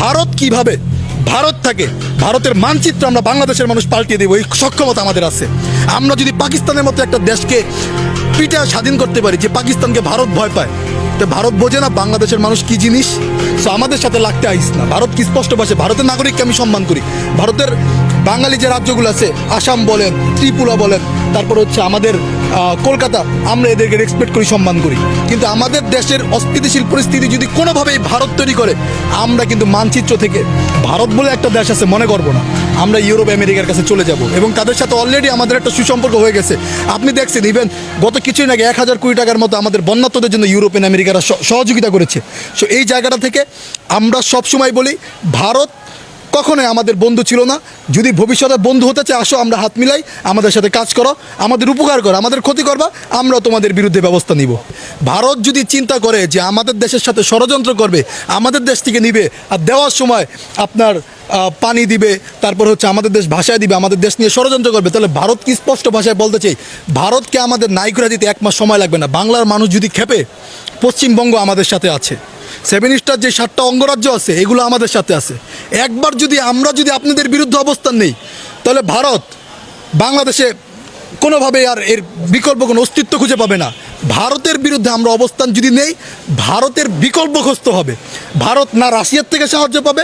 ভারত কীভাবে ভারত থাকে, ভারতের মানচিত্র আমরা বাংলাদেশের মানুষ পাল্টিয়ে দেবো, এই সক্ষমতা আমাদের আছে। আমরা যদি পাকিস্তানের মতো একটা দেশকে পিঠা স্বাধীন করতে পারি, যে পাকিস্তানকে ভারত ভয় পায়, তো ভারত বোঝে না বাংলাদেশের মানুষ কি জিনিস? সো আমাদের সাথে লাগতে আইস না। ভারত কি স্পষ্ট ভাষে ভারতের নাগরিককে আমি সম্মান করি। ভারতের বাঙালি যে রাজ্যগুলো আছে, আসাম বলেন, ত্রিপুরা বলেন, তারপর হচ্ছে আমাদের কলকাতা, আমরা এদেরকে রেসপেক্ট করি, সম্মান করি। কিন্তু আমাদের দেশের অস্থিতিশীল পরিস্থিতি যদি কোনোভাবেই ভারত তৈরি করে, আমরা কিন্তু মানচিত্র থেকে ভারত বলে একটা দেশ আছে, মনে করব না। আমরা ইউরোপ, আমেরিকার কাছে চলে যাব। এবং তাদের সাথে অলরেডি আমাদের একটা সুসম্পর্ক হয়ে গেছে। আপনি দেখছেন ইভেন গত কিছুই আগে এক হাজার কোটি টাকার মতো আমাদের বন্যাত্মদের জন্য ইউরোপিয়ান আমেরিকারা সহযোগিতা করেছে। সো এই জায়গাটা থেকে আমরা সবসময় বলি, ভারত কখনোই আমাদের বন্ধু ছিল না। যদি ভবিষ্যতে বন্ধু হতে চায় আসো, আমরা হাত মিলাই আমাদের সাথে কাজ করো, আমাদের উপকার করো, আমাদের ক্ষতি করবা আমরা তোমাদের বিরুদ্ধে ব্যবস্থা নিব। ভারত যদি চিন্তা করে যে আমাদের দেশের সাথে ষড়যন্ত্র করবে, আমাদের দেশ থেকে নিবে, আর দেওয়ার সময় আপনার পানি দিবে, তারপর হচ্ছে আমাদের দেশ ভাষায় দিবে, আমাদের দেশ নিয়ে ষড়যন্ত্র করবে, তাহলে ভারত কি স্পষ্ট ভাষায় বলতে চাই? ভারতকে আমাদের নাইকুরা দিতে এক মাস সময় লাগবে না। বাংলার মানুষ যদি খেপে, পশ্চিমবঙ্গ আমাদের সাথে আছে। সেভেন স্টার যে সাতটা অঙ্গরাজ্য আছে, এগুলো আমাদের সাথে আছে। একবার যদি আমরা যদি আপনাদের বিরুদ্ধে অবস্থান নেই, তাহলে ভারত বাংলাদেশে কোনোভাবে আর এর বিকল্প কোনো অস্তিত্ব খুঁজে পাবে না। ভারতের বিরুদ্ধে আমরা অবস্থান যদি নেই, ভারতের বিকল্প খুঁজতে হবে। ভারত না রাশিয়ার থেকে সাহায্য পাবে,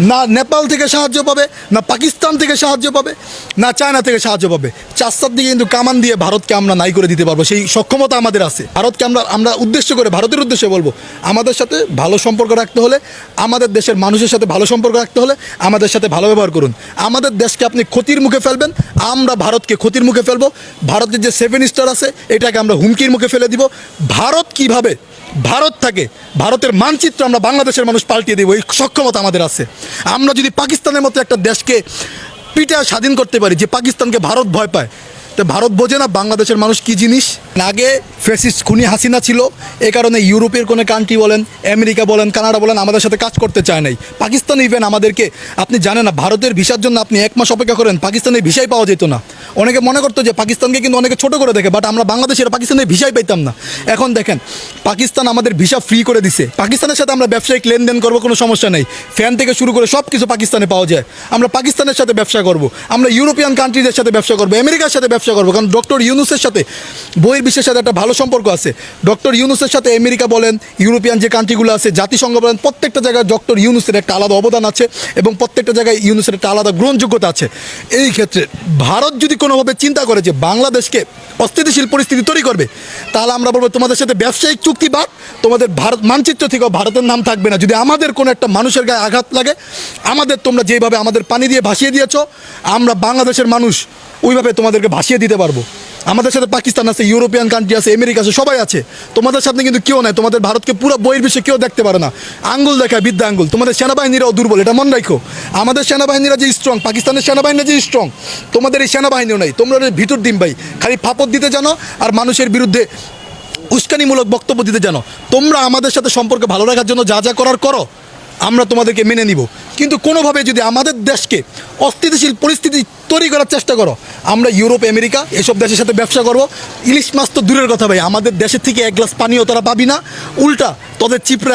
না নেপাল থেকে সাহায্য পাবে, না পাকিস্তান থেকে সাহায্য পাবে, না চায়না থেকে সাহায্য পাবে। চারটার দিকে কিন্তু কামান দিয়ে ভারতকে আমরা নাই করে দিতে পারব। সেই সক্ষমতা আমাদের আছে। ভারতকে আমরা আমরা উদ্দেশ্য করে, ভারতের উদ্দেশ্যে বলব, আমাদের সাথে ভালো সম্পর্ক রাখতে হলে, আমাদের দেশের মানুষের সাথে ভালো সম্পর্ক রাখতে হলে, আমাদের সাথে ভালো ব্যবহার করুন। আমাদের দেশকে আপনি ক্ষতির মুখে ফেলবেন, আমরা ভারতকে ক্ষতির মুখে ফেলব। ভারতের যে সেভেন স্টার আছে, এটাকে আমরা হুমকির মুখে ফেলে দিব। ভারত কীভাবে? ভারত থাকে। ভারতের মানচিত্র আমরা বাংলাদেশের মানুষ পাল্টিয়ে দেবো। এই সক্ষমতা আমাদের আছে। আমরা যদি পাকিস্তানের মতো একটা দেশকে পিঠা স্বাধীন করতে পারি, যে পাকিস্তানকে ভারত ভয় পায়, তো ভারত বোঝে না বাংলাদেশের মানুষ কি জিনিস। আগে ফেসিস্ট খুনি হাসিনা ছিল। এ কারণে ইউরোপের কোনো কান্ট্রি বলেন, আমেরিকা বলেন, কানাডা বলেন, আমাদের সাথে কাজ করতে চায় নাই। পাকিস্তান ইভেন আমাদেরকে, আপনি জানেন না, ভারতের ভিসার জন্য আপনি এক মাস অপেক্ষা করেন, পাকিস্তানের ভিসাই পাওয়া যেত না। অনেকে মনে করতো যে পাকিস্তানকে কিন্তু অনেকে ছোট করে দেখে বাট আমরা বাংলাদেশের পাকিস্তানের ভিসাই পাইতাম না। এখন দেখেন, পাকিস্তান আমাদের ভিসা ফ্রি করে দিছে। পাকিস্তানের সাথে আমরা ব্যবসায়িক লেনদেন করব, কোনো সমস্যা নেই। ফ্যান থেকে শুরু করে সব কিছু পাকিস্তানে পাওয়া যায়। আমরা পাকিস্তানের সাথে ব্যবসা করব, আমরা ইউরোপিয়ান কান্ট্রিদের সাথে ব্যবসা করব, আমেরিকার সাথে ব্যবসা করব, কারণ ডক্টর ইউনুসের সাথে বইয়ের বিশ্বের সাথে একটা ভালো সম্পর্ক আছে। ডক্টর ইউনুসের সাথে আমেরিকা বলেন, ইউরোপিয়ান যে কান্ট্রিগুলো আছে, জাতিসংঘ বলেন, প্রত্যেকটা জায়গায় ডক্টর ইউনুসের একটা আলাদা অবদান আছে এবং প্রত্যেকটা জায়গায় ইউনুসের একটা আলাদা গ্রহণযোগ্যতা আছে। এই ক্ষেত্রে ভারত যদি কোনোভাবে চিন্তা করে যে বাংলাদেশকে অস্থিতিশীল পরিস্থিতি তৈরি করবে। তাহলে আমরা বলব তোমাদের সাথে ব্যবসায়িক চুক্তি বাদ, তোমাদের ভারত, মানচিত্র থেকেও ভারতের নাম থাকবে না। যদি আমাদের কোনো একটা মানুষের গায়ে আঘাত লাগে, আমাদের তোমরা যেভাবে আমাদের পানি দিয়ে ভাসিয়ে দিয়েছ, আমরা বাংলাদেশের মানুষ ওইভাবে তোমাদেরকে ভাসিয়ে দিতে পারব। আমাদের সাথে পাকিস্তান আছে, ইউরোপিয়ান কান্ট্রি আছে, আমেরিকা আছে, সবাই আছে। তোমাদের সাথে কিন্তু কেউ নাই, তোমাদের ভারতকে পুরো বহির্বিশ্বে কেউ দেখতে পারে না। আঙ্গুল দেখায়, বিদ্যা আঙ্গুল। তোমাদের সেনাবাহিনীরাও দুর্বল, এটা মনে রাখো। আমাদের সেনাবাহিনীরা যে স্ট্রং পাকিস্তানের সেনাবাহিনীরা যে স্ট্রং তোমাদের এই সেনাবাহিনীও নাই। তোমরা ভিতর ডিম ভাই, খালি ফাপড় দিতে জানো আর মানুষের বিরুদ্ধে উস্কানিমূলক বক্তব্য দিতে জানো। তোমরা আমাদের সাথে সম্পর্ক ভালো রাখার জন্য যা যা করার করো, আমরা তোমাদেরকে মেনে নিব। কিন্তু কোনোভাবে যদি আমাদের দেশকে অস্থিতিশীল পরিস্থিতি তৈরি করার চেষ্টা করো আমরা ইউরোপ, আমেরিকা এসব দেশের সাথে ব্যবসা করব। ইলিশ মাছ তো দূরের কথা ভাই, আমাদের দেশের থেকে এক গ্লাস পানিও তারা পাবি না। উল্টা, তাদের চিপড়া